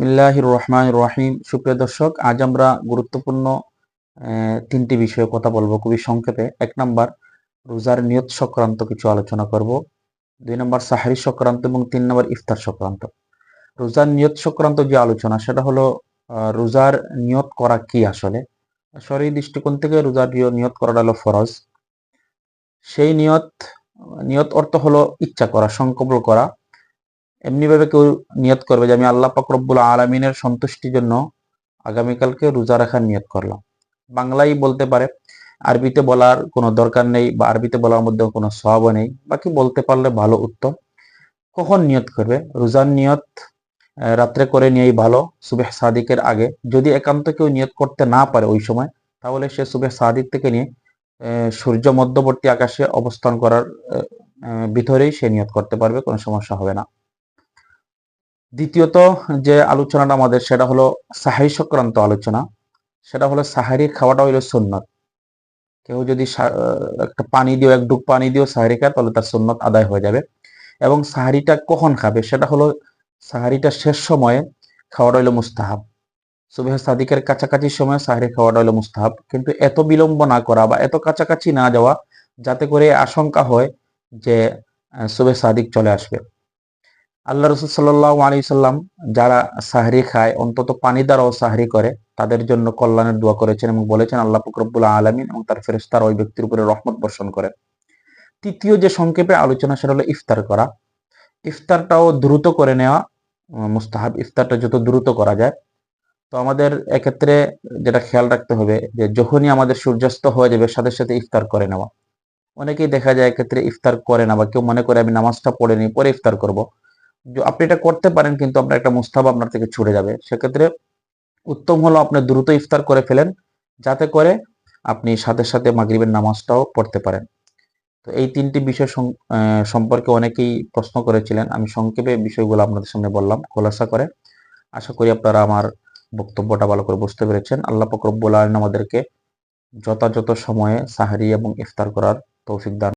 বিসমিল্লাহির রহমান রহিম সুপ্রিয় দর্শক, আজ আমরা গুরুত্বপূর্ণ তিনটি বিষয়ে কথা বলব খুবই সংক্ষেপে। এক নাম্বার, রোজার নিয়ত সংক্রান্ত কিছু আলোচনা করব। দুই নম্বর, সাহারি সংক্রান্ত এবং তিন নম্বর, ইফতার সংক্রান্ত। রোজার নিয়ত সংক্রান্ত যে আলোচনা, সেটা হলো রোজার নিয়ত করা কি আসলে? শরীর দৃষ্টিকোণ থেকে রোজার নিয়ত করাটা হলো ফরজ। সেই নিয়ত নিয়ত অর্থ হলো ইচ্ছা করা, সংকল্প করা। এমনি ভাবে কেউ নিয়ত করবে যে আমি আল্লাহ পাক আলমিনের সন্তুষ্টির জন্য আগামীকালকে রোজা রাখার নিয়ত করলাম। বাংলাই বলতে পারে, আরবিতে বলার কোনো দরকার নেই বা আরবিতে বলার মধ্যে কোনো সব নেই, বাকি বলতে পারলে ভালো উত্তম। কখন নিয়ত করবে? রোজার নিয়ত রাত্রে করে নিয়েই ভালো, সুবেহ সাদিকের আগে। যদি একান্ত কেউ নিয়ত করতে না পারে ওই সময়, তাহলে সে সুবেহ সাদিক থেকে নিয়ে সূর্য মধ্যবর্তী আকাশে অবস্থান করার ভিতরেই সে নিয়ত করতে পারবে, কোনো সমস্যা হবে না। দ্বিতীয়ত যে আলোচনাটা আমাদের, সেটা হলো সাহারি সংক্রান্ত আলোচনা। সেটা হলো সাহারি খাওয়াটা হলো সুন্নত। কেউ যদি একটা পানি দিও, এক ডুব পানি দিও সাহারি খায়, তাহলে তার সুন্নত আদায় হয়ে যাবে। এবং সাহারিটা কখন খাবে, সেটা হলো সাহারিটা শেষ সময়ে খাওয়াটা হলো মুস্তাহাব। সুবেহ সাদিকের কাছাকাছি সময়ে সাহারি খাওয়াটা হলো মুস্তাহাব। কিন্তু এত বিলম্ব না করা বা এত কাছাকাছি না যাওয়া, যাতে করে আশঙ্কা হয় যে সুবেহ সাদিক চলে আসবে। আল্লাহ রসুল সাল্লাহ আলী সাল্লাম যারা সাহরি খায়, অন্তত পানি দ্বারাও সাহরি করে, তাদের জন্য কল্যাণের দোয়া করেছেন এবং বলেছেন, আল্লাহ ফকরবুল্লাহ আলমিন এবং তার ফেরেস্তার ওই ব্যক্তির উপরে রহমত বর্ষণ করে তৃতীয় যে সংক্ষেপে আলোচনা, সেটা হলো ইফতার করা। ইফতারটাও দ্রুত করে নেওয়া মুস্তাহাব, ইফতারটা যত দ্রুত করা যায়। তো আমাদের এক্ষেত্রে যেটা খেয়াল রাখতে হবে, যে যখনই আমাদের সূর্যাস্ত হয়ে যাবে, সাথে সাথে ইফতার করে নেওয়া। অনেকেই দেখা যায় এক্ষেত্রে ইফতার করে না বা কেউ মনে করে, আমি নামাজটা পড়ে নিই, পরে ইফতার করব। আপনি এটা করতে পারেন, কিন্তু আপনার একটা মুস্তাব আপনার থেকে ছুটে যাবে। সেক্ষেত্রে উত্তম হলো আপনি দ্রুত ইফতার করে ফেলেন, যাতে করে আপনি সাথে সাথে মাগরিবের নামাজটাও পড়তে পারেন। তো এই তিনটি বিষয় সম্পর্কে অনেকেই প্রশ্ন করেছিলেন। আমি সংক্ষেপে বিষয়গুলো আপনাদের সামনে বললাম খোলাসা করে। আশা করি আপনারা আমার বক্তব্যটা ভালো করে বুঝতে পেরেছেন। আল্লাহ পাক রব্বুল আলামিন আমাদেরকে যথাযথ সময়ে সাহারি এবং ইফতার করার তৌফিক দান